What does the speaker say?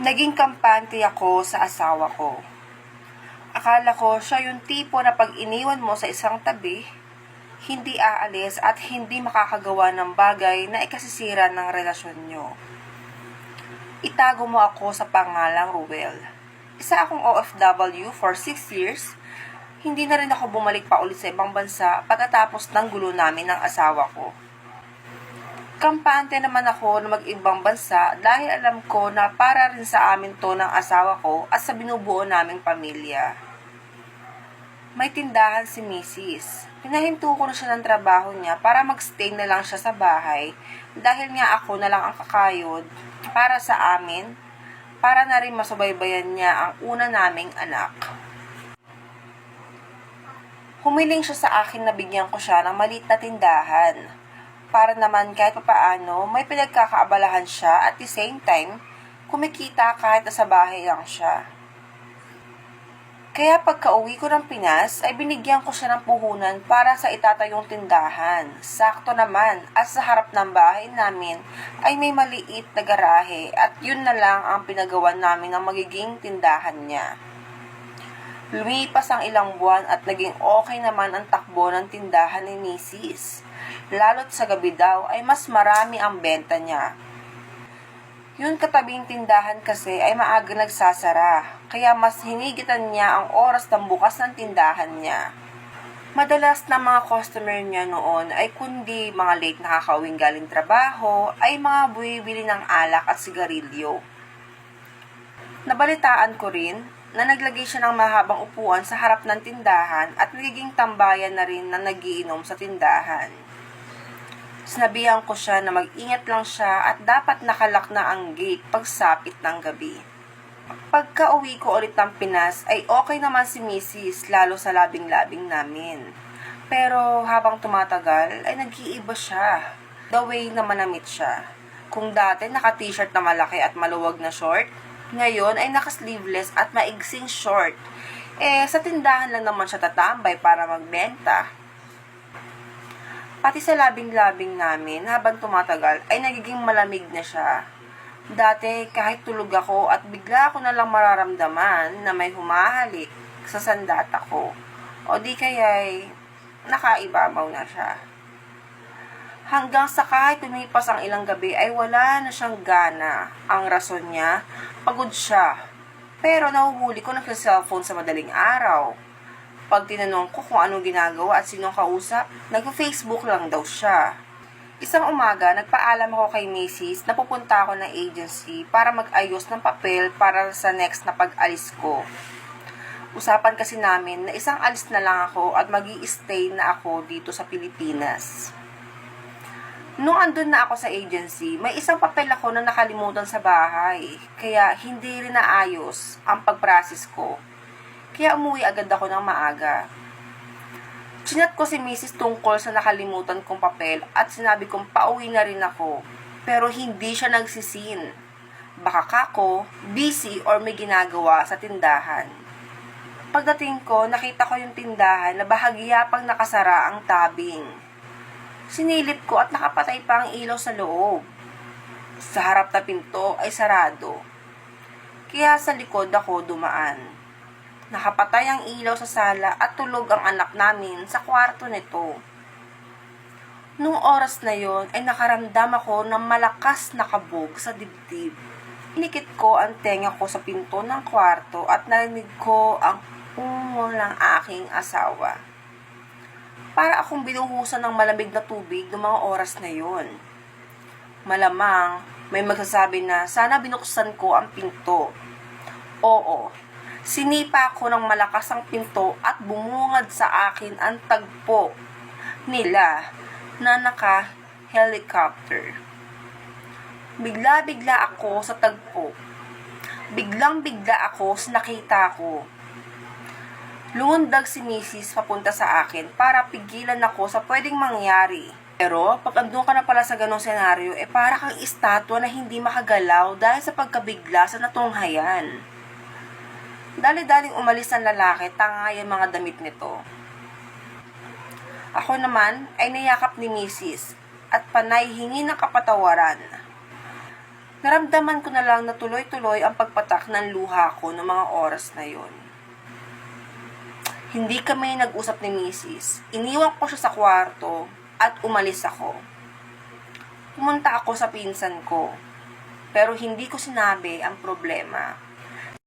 Naging kampante ako sa asawa ko. Akala ko siya yung tipo na pag iniwan mo sa isang tabi, hindi aalis at hindi makakagawa ng bagay na ikasisira ng relasyon nyo. Itago mo ako sa pangalang Ruel. Isa akong OFW for 6 years. Hindi na rin ako bumalik pa ulit sa ibang bansa pagkatapos ng gulo namin ng asawa ko. Kampante naman ako na mag-ibang bansa dahil alam ko na para rin sa amin to ng asawa ko at sa binubuo naming pamilya. May tindahan si Mrs. Pinahinto ko na siya ng trabaho niya para magstay na lang siya sa bahay dahil nga ako na lang ang kakayod para sa amin para na rin masubaybayan niya ang una naming anak. Humiling siya sa akin na bigyan ko siya ng maliit na tindahan para naman kahit papaano may pinagkakaabalahan siya at the same time kumikita kahit sa bahay lang siya. Kaya pagka uwi ko ng Pinas, ay binigyan ko siya ng puhunan para sa itatayong tindahan. Sakto naman, at sa harap ng bahay namin ay may maliit na garahe at yun na lang ang pinagawa namin ng magiging tindahan niya. Lumipas ang ilang buwan at naging okay naman ang takbo ng tindahan ni Mrs. Lalo't sa gabi daw ay mas marami ang benta niya. Yun katabing tindahan kasi ay maaga nagsasara, kaya mas hinigitan niya ang oras ng bukas ng tindahan niya. Madalas na mga customer niya noon ay kundi mga late nakakauwing galing trabaho, ay mga buwibili ng alak at sigarilyo. Nabalitaan ko rin na naglagay siya ng mahabang upuan sa harap ng tindahan at nagiging tambayan na rin na nagiinom sa tindahan. Sinabihan ko siya na mag-ingat lang siya at dapat nakalak na ang gate pagsapit ng gabi. Pagka uwi ko ulit ng Pinas ay okay naman si Mrs. lalo sa labing-labing namin. Pero habang tumatagal ay nag-iiba siya. The way na manamit siya. Kung dati naka-t-shirt na malaki at maluwag na short, ngayon ay naka-sleeveless at maigsing short. Eh, sa tindahan lang naman siya tatambay para magbenta. Pati sa labing-labing namin, habang tumatagal, ay nagiging malamig na siya. Dati, kahit tulog ako at bigla ko na lang mararamdaman na may humahalik sa sandata ko. O di kaya'y nakaibabaw na siya. Hanggang sa kahit tumipas ang ilang gabi ay wala na siyang gana. Ang rason niya, pagod siya. Pero nahuhuli ko nagsa-cellphone sa madaling araw. Pag tinanong ko kung anong ginagawa at sinong kausap, nag-Facebook lang daw siya. Isang umaga, nagpaalam ako kay Macy's na pupunta ako ng agency para mag-ayos ng papel para sa next na pag-alis ko. Usapan kasi namin na isang alis na lang ako at mag stay na ako dito sa Pilipinas. Nung andun na ako sa agency, may isang papel ako na nakalimutan sa bahay. Kaya hindi rin naayos ang pag-process ko. Kaya umuwi agad ako ng maaga. Chinat ko si Mrs. tungkol sa nakalimutan kong papel at sinabi kong pauwi na rin ako. Pero hindi siya nagsisin. Baka kako, busy or may ginagawa sa tindahan. Pagdating ko, nakita ko yung tindahan na bahagya pang nakasara ang tabing. Sinilip ko at nakapatay pa ang ilaw sa loob. Sa harap na pinto ay sarado. Kaya sa likod ako dumaan. Nakapatay ang ilaw sa sala at tulog ang anak namin sa kwarto nito. Nung oras na yon ay nakaramdam ako ng malakas na kabog sa dibdib. Inikit ko ang tenga ko sa pinto ng kwarto at narinig ko ang ungo ng aking asawa. Para akong binuhusan ng malamig na tubig noong mga oras na yon. Malamang may magsasabi na sana binuksan ko ang pinto. Oo, Sinipa ko ng malakas ang pinto at bumungad sa akin ang tagpo nila na naka-helicopter. Bigla-bigla ako sa tagpo. Biglang-bigla ako sa nakita ko. Lumundag si Mrs. papunta sa akin para pigilan ako sa pwedeng mangyari. Pero, pag andun ka na pala sa ganong senaryo, eh para kang estatwa na hindi makagalaw dahil sa pagkabigla sa natunghayan. Dali-daling umalis ang lalaki, tanga yung mga damit nito. Ako naman ay niyakap ni Mrs. at panay hingi ng kapatawaran. Naramdaman ko na lang na tuloy-tuloy ang pagpatak ng luha ko noong mga oras na yon. Hindi kami nag-usap ni Mrs. Iniwan ko siya sa kwarto at umalis ako. Pumunta ako sa pinsan ko, pero hindi ko sinabi ang problema